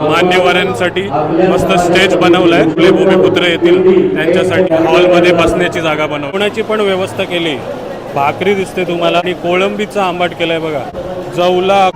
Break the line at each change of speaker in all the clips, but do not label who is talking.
मान्यवरांसाठी मस्त स्टेज बनवलाय. आपले भूमिपुत्र येतील. त्यांच्यासाठी हॉलमध्ये बसण्याची जागा बनव कोणाची पण व्यवस्था केली भाकरी दिसते तुम्हाला. आणि कोळंबीचा आंबाट केलाय बघा. जवला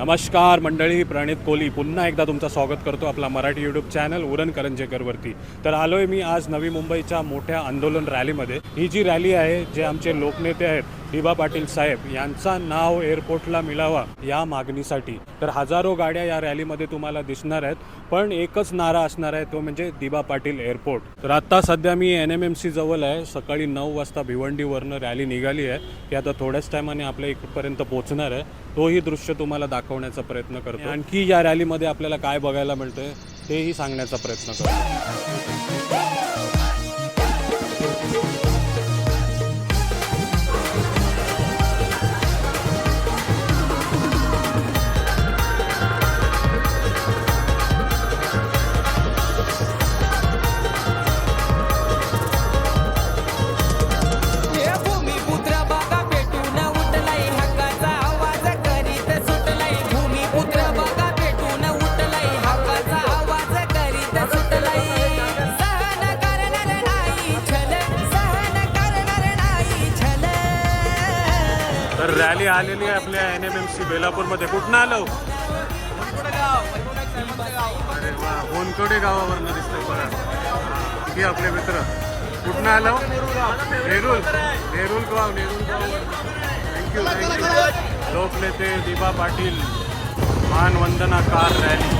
नमस्कार मंडळी प्रणित कोहली. पुन्हा एकदा तुमचं स्वागत करतो आपला मराठी यूट्यूब चॅनल उरण करंजेकरवरती. तर आलोय मी आज नवी मुंबईच्या मोठ्या आंदोलन रॅलीमध्ये ही जी रॅली आहे जे आमचे लोकनेते आहेत दिबा पाटील साहेब यांचा नाव एअरपोर्टला मिळावा या मागणीसाठी. तर हजारो गाड्या या रॅलीमध्ये तुम्हाला दिसणार आहेत पण एकच नारा असणार आहे तो म्हणजे दिबा पाटील एअरपोर्ट. तर आत्ता सध्या मी एन एम एम सी जवळ आहे सकाळी नऊ वाजता भिवंडीवरनं रॅली निघाली आहे. ती आता थोड्याच टायमाने आपल्या इथपर्यंत पोहोचणार आहे. तोही दृश्य तुम्हाला दाखवण्याचा प्रयत्न करतो. आणखी या रॅलीमध्ये आपल्याला काय बघायला मिळतंय तेही सांगण्याचा प्रयत्न करतो. रॅली आलेली आहे आपल्या एन एम एम सी बेलापूरमध्ये. कुठनं आलो? अरे वा होनकडे गावावरनं दिसतंय बघा. किती आपले मित्र. कुठनं आलो? नेरूल. नेरूल गाव नेरूल गाव. थँक्यू थँक्यू लोकनेते दिबा पाटील. मानवंदना कार रॅली.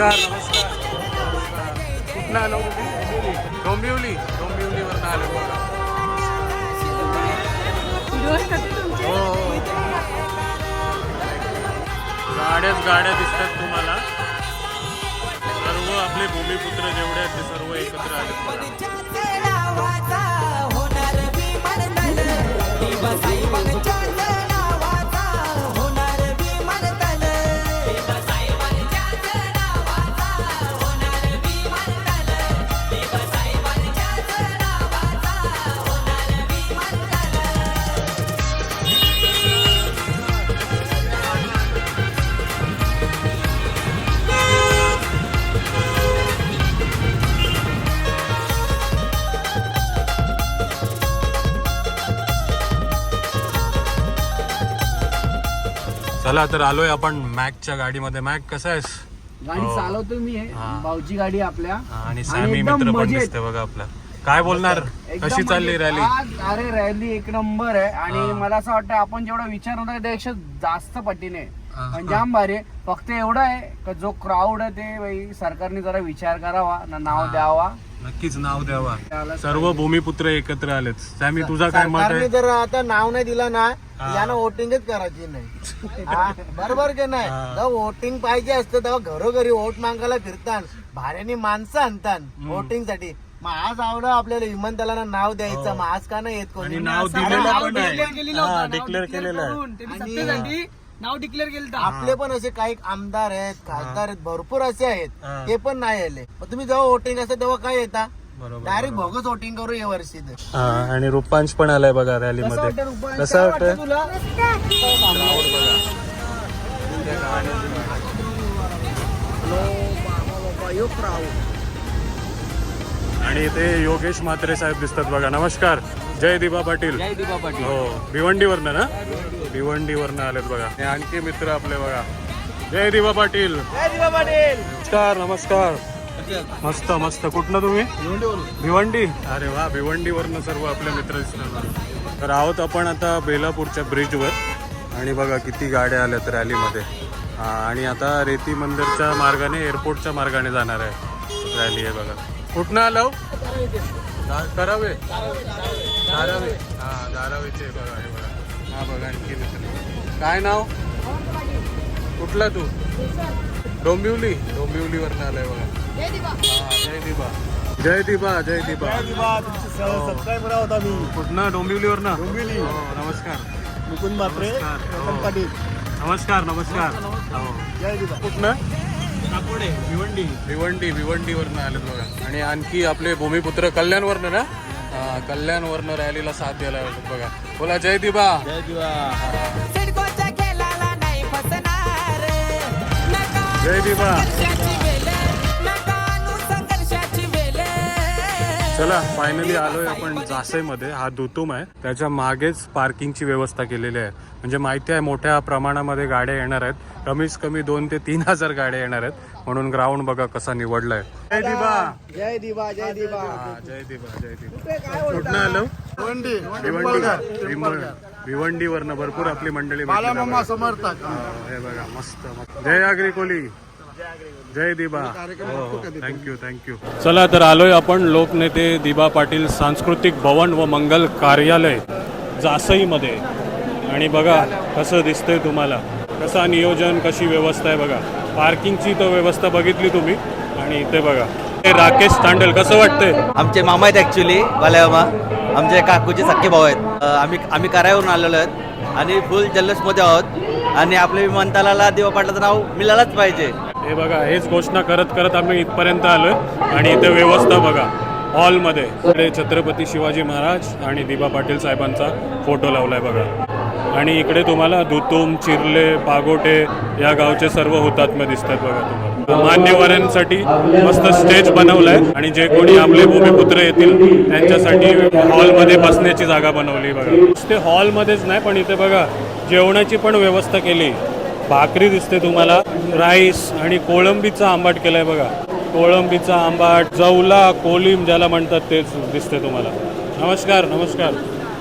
नमस्कार नमस्कार. आलो तुम्ही? डोंबिवली. डोंबिवलीवरनं आलो. हो हो. गाड्याच गाड्या दिसतात तुम्हाला. सर्व आपले भूमिपुत्र जेवढे आहेत ते सर्व एकत्र आले.
तुम्हाला
चला तर आलोय आपण मॅकच्या गाडीमध्ये मॅक कसा आहेस
गाडी
हो.
चालवतो मी
हा.
भाऊची गाडी आपल्या
आणि सॅमी
एकदम
मित्र पण
मजेत.
दिसते बघा आपला काय बोलणार
एकदम
कशी चालली
मजेत.
रॅली
आज अरे रॅली एक नंबर आहे आणि
हा.
मला असं वाटतं आपण जेवढा विचार होता त्यापेक्षा जास्त पटीने आहे.
हा.
जाम भारी आहे. फक्त एवढं आहे का जो क्राऊड आहे ते बाई सरकारने जरा विचार करावा ना नाव
हा.
द्यावा
नक्कीच नाव द्यावा. सर्व भूमिपुत्र एकत्र आलेत. सॅमी तुझा काय मत आहे?
जर आता नाव नाही दिलं ना
हा.
यानं वोटिंगच करायची नाही. हा, बरोबर की नाही?
हा.
जेव्हा वोटिंग पाहिजे असतं तेव्हा घरोघरी वोट मागायला फिरतात भाड्याने माणसं आणतात वोटिंगसाठी मग आज आवडं आपल्याला विमानतळाला नाव द्यायचं मग आज का नाही येत
हो.
कोणी?
नाव हा डिक्लेअर केलेलं आहे.
करून. आणि
नाव डिक्लेअर केलं
आपले पण असे काही आमदार आहेत खासदार आहेत भरपूर असे आहेत.
हा.
ते पण नाही आले. मग तुम्ही जेव्हा वोटिंग असतं तेव्हा काय येता?
बरोबर
डायरेक्ट भोगच वोटिंग करू या वर्षी तर.
हा आणि रुपांश पण आलाय बघा रॅली
कसं
मध्ये? कसं
काय
वाटतं
वाटतं तुला?
आणि इथे योगेश म्हात्रे साहेब दिसतात बघा. नमस्कार. जय दिबा पाटील.
जय दिबा पाटील.
हो भिवंडीवरनं ना? भिवंडीवरनं आलेत बघा. हे आणखी मित्र आपले बघा. जय दिबा पाटील. नमस्कार नमस्कार. मस्त मस्त. कुठनं तुम्ही? भिवंडी? अरे वा भिवंडीवरनं सर्व आपले मित्र तर आहोत आपण आता बेलापूरच्या ब्रिजवर आणि बघा किती गाड्या आल्यात रॅलीमध्ये आणि आता रेती मंदिरच्या मार्गाने एअरपोर्टच्या मार्गाने जाणार आहे. रॅली आहे बघा. कुठनं आलो करावे. धारावे. हा धारावेचे बघा हे बघा. हा बघा आणखी दुसरे. काय नाव? कुठला तू? डोंबिवली. डोंबिवलीवरनं आलाय बघा. हा जय दिबा जय दिबा जय दिबा
सबस्क्राईबर आहोत आम्ही.
कुठनं? डोंबिवलीवरनं?
डोंबिवली.
हो, नमस्कार.
मुकुंद बापरे
नमस्कार.
रतन
हो.
पाटील.
नमस्कार नमस्कार. हो. कुठनं? भिवंडी. भिवंडी भिवंडीवरनं आलेत बघा. आणि आणखी आपले भूमिपुत्र कल्याणवरनं ना? हा, कल्याणवरनं रॅलीला साथ द्यायला आलेत बघा. बोला जय दिबा
जय दिवा.
जय दिबा चला फायनली आलोय आपण जासईमध्ये. हा दुतुम आहे. त्याच्या मागेच पार्किंगची व्यवस्था केलेली आहे. म्हणजे माहिती आहे मोठ्या प्रमाणामध्ये गाड्या येणार आहेत. कमीच कमी दोन ते तीन हजार गाड्या येणार आहेत. म्हणून ग्राउंड बघा कसा निवडलाय. जय दिबा
जय दिवा जय दिवा.
हा, जय दिबा जय दिबा कुठनं आलो?
भिवंडी
भिवंडी भिवंडी भिवंडीवरनं भरपूर आपली मंडळी भेटली.
समर्थक.
हा, हे बघा मस्त मस्त. जय आगरी कोली. जय दिबा. हो थँक्यू थँक्यू चला तर आलोय आपण लोकनेते दिबा पाटील सांस्कृतिक भवन व मंगल कार्यालय जासईमध्ये. आणि बघा कसं दिसतंय तुम्हाला. कसा नियोजन कशी व्यवस्था आहे बघा. पार्किंगची तर व्यवस्था बघितली तुम्ही. आणि इथे बघा. हे राकेश तांडल कसं वाटतंय?
आमचे मामा आहेत ॲक्च्युली बालामामा आमचे काकूचे सख्खे भाऊ आहेत. आम्ही आम्ही करायवरून आलेलो आहेत. आणि फुल जल्लोषमध्ये आहोत. आणि आपल्या विमानतळाला देवा पाटलाचं नाव मिळालंच पाहिजे.
हे बघा हेच घोषणा करत करत आम्ही इथपर्यंत आलोय. आणि इथे व्यवस्था बघा हॉलमध्ये. इकडे छत्रपती शिवाजी महाराज आणि दिबा पाटील साहेबांचा फोटो लावलाय बघा. आणि इकडे तुम्हाला दुतुम चिरले पागोटे या गावचे सर्व हुतात्मे दिसतात बघा तुम्हाला. मान्यवरांसाठी मस्त स्टेज बनवलाय. आणि जे कोणी आपले भूमिपुत्र येतील त्यांच्यासाठी हॉलमध्ये बसण्याची जागा बनवली बघा. ते हॉलमध्येच नाही पण इथे बघा जेवणाची पण व्यवस्था केली. भाकरी दिसते तुम्हाला. राईस आणि कोळंबीचा आंबाट केलाय बघा. कोळंबीचा आंबाट जवला कोलिम ज्याला म्हणतात तेच दिसते तुम्हाला. नमस्कार नमस्कार.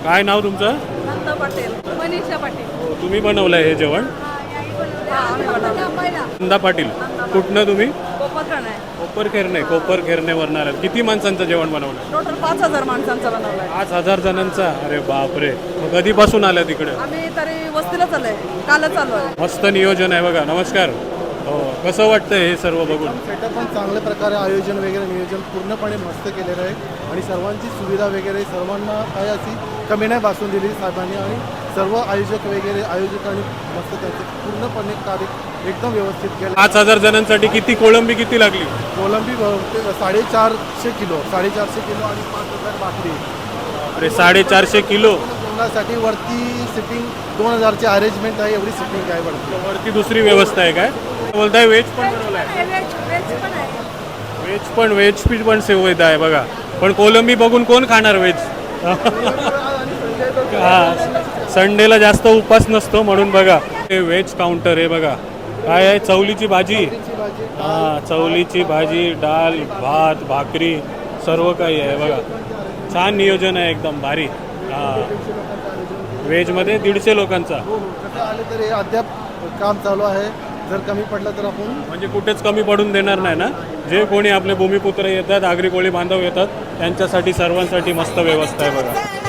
काय नाव तुमचं?
नंदा पाटील मनीषा पाटील.
हो, तुम्ही बनवलंय हे जेवण?
बनवलं
नंदा पाटील. कुठनं तुम्ही?
आहे.
कोपर खेरणे कोपर खेरणेवरनं आलात किती माणसांचं जेवण बनवलं?
टोटल पाच हजार माणसांचा बनवलं आहे.
पाच हजार जणांचा? अरे बापरे. मग कधीपासून आल्या तिकडे
आम्ही तरी वस्तीला चालू आहे कालच चालू आहे
मस्त नियोजन आहे बघा. नमस्कार. हो कसं वाटतंय हे सर्व बघून?
सेटअप पण चांगल्या प्रकारे आयोजन वगैरे नियोजन पूर्णपणे मस्त केलेलं आहे. आणि सर्वांची सुविधा वगैरे सर्वांना काय अशी कमी नाही भासून दिली साहेबांनी. आणि सर्व आयोजक वगैरे आयोजकांनी मस्त त्यांचे पूर्णपणे कार्य एकदम व्यवस्थित केलं.
पाच हजार जणांसाठी किती कोळंबी किती लागली?
कोलंबी बहुतेक साडेचारशे किलो साडेचारशे किलो आणि पाच हजार भाकरी.
अरे साडेचारशे किलो?
जेवणासाठी वरती सिटिंग दोन हजारची अरेंजमेंट आहे एवढी सिटिंग आहे वरती
वरती दुसरी व्यवस्था आहे काय? बोलताय व्हेज पण बनवलाय. व्हेज पण व्हेज पी पण सुविधा आहे बघा. पण कोलंबी बघून कोण खाणार व्हेज हा संडेला जास्त उपास नसतो म्हणून बघा. हे व्हेज काउंटर आहे बघा. काय आहे? चवलीची भाजी? हा चवलीची भाजी डाळ भात भाकरी सर्व काही आहे बघा. छान नियोजन आहे एकदम भारी. हा. व्हेजमध्ये दीडशे लोकांचा.
कसं आले तरी अद्याप काम चालू आहे. जर कमी पडलं तर आपण
म्हणजे कुठेच कमी पडून देणार नाही ना? जे कोणी आपले भूमिपुत्र येतात आगरी कोळी बांधव येतात त्यांच्यासाठी सर्वांसाठी मस्त व्यवस्था आहे बघा.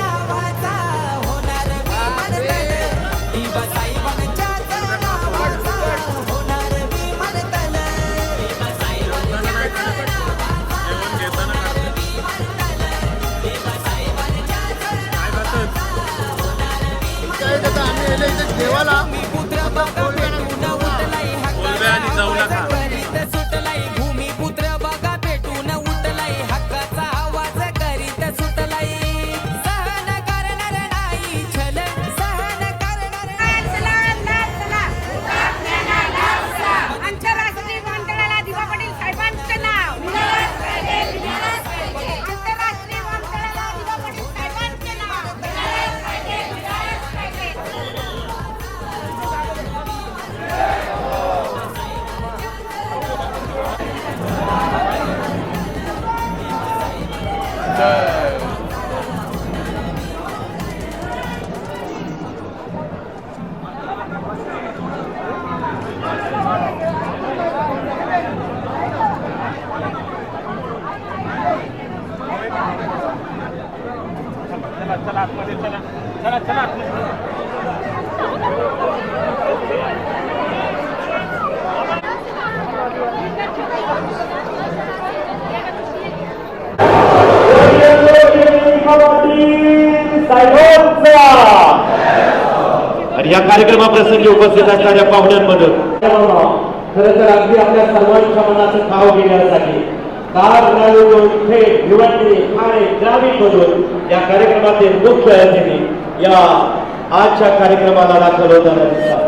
आणि या कार्यक्रमाप्रसंगी उपस्थित असणाऱ्या पाहुण्यांमधून. खरं तर अगदी आपल्या सर्वांच्या मनाचं भाव घेण्यासाठी कार ग्रामीण मधून या कार्यक्रमाचे मुख्य अतिथी या आजच्या कार्यक्रमाला दाखल होताना दिसतात.